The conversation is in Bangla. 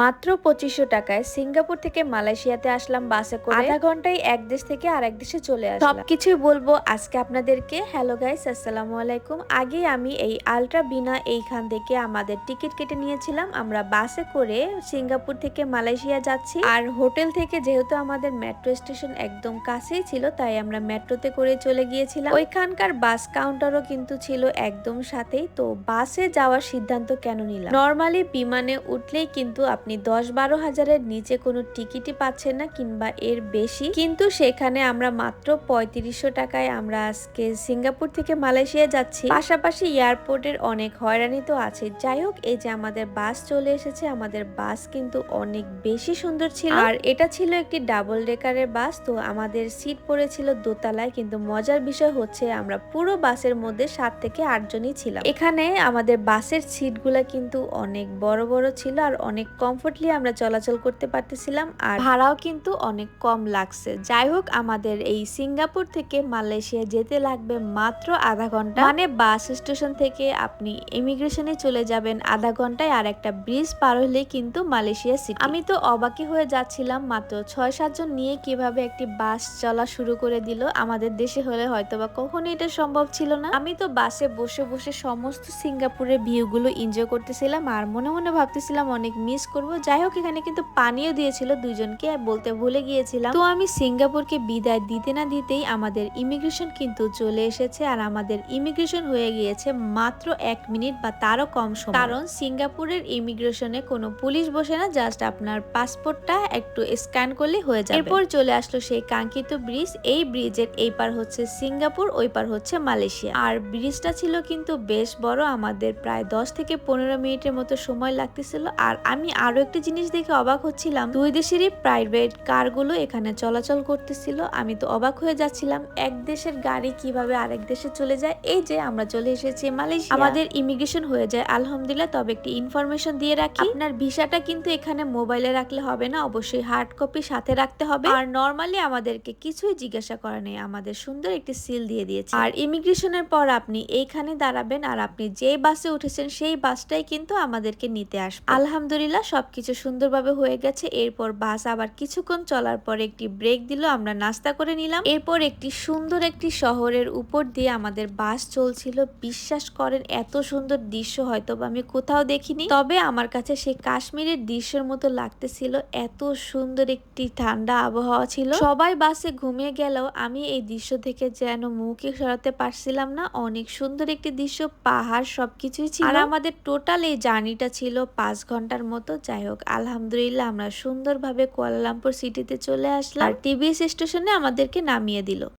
মাত্র পঁচিশশো টাকায় সিঙ্গাপুর থেকে মালয়েশিয়াতে আসলাম বাসে করে। আধা ঘন্টায় এক দেশ থেকে আরেক দেশে চলে আসলাম। সবকিছুই বলব আজকে আপনাদেরকে। হ্যালো গাইস আসসালামু আলাইকুম। আগে আমি এই আলট্রা বিনা এইখান থেকে আমাদের টিকিট কেটে নিয়েছিলাম। আমরা বাসে করে সিঙ্গাপুর থেকে মালয়েশিয়া যাচ্ছি। আর হোটেল থেকে যেহেতু আমাদের মেট্রো স্টেশন একদম কাছেই ছিল তাই আমরা মেট্রোতে করে চলে গিয়েছিলাম। ওইখানকার বাস কাউন্টারও কিন্তু ছিল একদম সাথেই। তো বাসে যাওয়ার সিদ্ধান্ত কেন নিলাম? নর্মালি বিমানে উঠলেই কিন্তু আপনি দশ বারো হাজারের নিচে কোনো টিকিটই পাচ্ছেন না কিংবা এর বেশি। কিন্তু সেখানে আমরা মাত্র পঁয়ত্রিশশো টাকায় আমরা আজকে সিঙ্গাপুর থেকে মালয়েশিয়া যাচ্ছি। পাশাপাশি এয়ারপোর্টের অনেক হয়রানি তো আছে। যাই হোক, এই যে আমাদের বাস চলে এসেছে, আমাদের বাস কিন্তু অনেক বেশি সুন্দর ছিল। আর এটা ছিল একটি ডাবল ডেকারের বাস, তো আমাদের সিট পড়েছিল দোতলায়, কিন্তু মজার বিষয় হচ্ছে আমরা পুরো বাসের মধ্যে সাত থেকে আটজনই ছিলাম। এখানে আমাদের বাসের সিটগুলা কিন্তু অনেক বড় বড় ছিল আর অনেক কমফোর্টলি আমরা চলাচল করতে পারতেছিলাম আর ভাড়াও কিন্তু অনেক কম লাগছে। যাই হোক আমাদের এই সিঙ্গাপুর থেকে মালয়েশিয়া যেতে লাগবে মাত্র আধা ঘণ্টা। মানে বাস স্টেশন থেকে আপনি ইমিগ্রেশনে চলে যাবেন আধা ঘন্টায় আর একটা ব্রিজ পার হলে কিন্তু মালয়েশিয়া সিটি আমি তো অবাকি হয়ে যাচ্ছিলাম, মাত্র ছয় সাতজন নিয়ে কীভাবে একটি বাস চলা শুরু করে দিল। আমাদের দেশে হলে হয়তোবা কখনো এটা সম্ভব ছিল না। আমি তো বাসে বসে বসে সমস্ত সিঙ্গাপুরের ভিউগুলো এনজয় করতেছিলাম আর মনে মনে ভাবতেছিলাম অনেক মিস করব। যাই হোক, এখানে কিন্তু পানিও দিয়েছিল দুইজনকে বলতে ভুলে গিয়েছিলাম। তো আমি সিঙ্গাপুরকে বিদায় দিতে না দিতেই আমাদের ইমিগ্রেশন কিন্তু চলে এসেছে। আর আমাদের ইমিগ্রেশন হয়ে গিয়েছে মাত্র এক মিনিট বা তারও কম সময়। কারণ সিঙ্গাপুরের ইমিগ্রেশনে কোনো পুলিশ বসে না, জাস্ট আপনার পাসপোর্টটা একটু স্ক্যান করলে হয়ে যাবে। এরপর চলে আসলো সেই কাঙ্ক্ষিত ব্রিজ। এই ব্রিজের এই পার হচ্ছে সিঙ্গাপুর, ওই পার হচ্ছে মালয়েশিয়া। আর ব্রিজটা ছিল কিন্তু বেশ বড়, আমাদের প্রায় দশ থেকে পনেরো মিনিটের মতো সময় লাগতেছিল। আর আমি আরও একটি জিনিস দেখে অবাক হচ্ছিলাম। দুই দেশেরই প্রাইভেট কারগুলো এখানে চলাচল করতেছিল। আমি তো অবাক হয়ে যাচ্ছিলাম, এক দেশের গাড়ি কীভাবে আরেক দেশে চলে যায়? এই যে আমরা চলে এসেছি মালয়েশিয়া। আমাদের ইমিগ্রেশন হয়ে যায়, আলহামদুলিল্লাহ। তবে একটি ইনফরমেশন দিয়ে রাখি। আপনার ভিসাটা কিন্তু এখানে মোবাইলে রাখলে হবে না, অবশ্যই হার্ড কপি সাথে রাখতে হবে। আর নর্মালি আমাদেরকে কিছুই জিজ্ঞাসা করা নেই, আমাদের সুন্দর একটি সিল দিয়ে দিয়েছে। আর ইমিগ্রেশনের পর আপনি এইখানে দাঁড়াবেন, আর আপনি যে বাসে উঠেছেন, সেই বাসটাই কিন্তু আমাদেরকে নিতে আসবে। আলহামদুলিল্লাহ সবকিছু সুন্দরভাবে হয়ে গেছে। এরপর বাস আবার কিছুক্ষণ চলার পর একটি ব্রেক দিল, আমরা নাস্তা করে নিলাম। এরপর একটি সুন্দর একটি শহরের উপর দিয়ে আমাদের বাস চলছিল। বিশ্বাস করেন, এত সুন্দর দৃশ্য হয়তো আমি কোথাও দেখিনি। তবে আমার কাছে সেই কাশ্মীরের দৃশ্যের মতো লাগতেছিল। এত সুন্দর একটি ঠান্ডা আবহাওয়া ছিল। সবাই বাসে ঘুমিয়ে গেলেও আমি এই দৃশ্য থেকে যেন মুখে সরাতে পারছিলাম না। অনেক সুন্দর একটি দৃশ্য, পাহাড় সবকিছুই ছিল। আর আমাদের টোটাল এই জার্নিটা ছিল পাঁচ ঘণ্টার মতো। যাই হোক, আলহামদুলিল্লাহ আমরা সুন্দরভাবে কুয়ালালামপুর সিটিতে চলে আসলাম। আর টিভিএস স্টেশনে আমাদেরকে নামিয়ে দিল।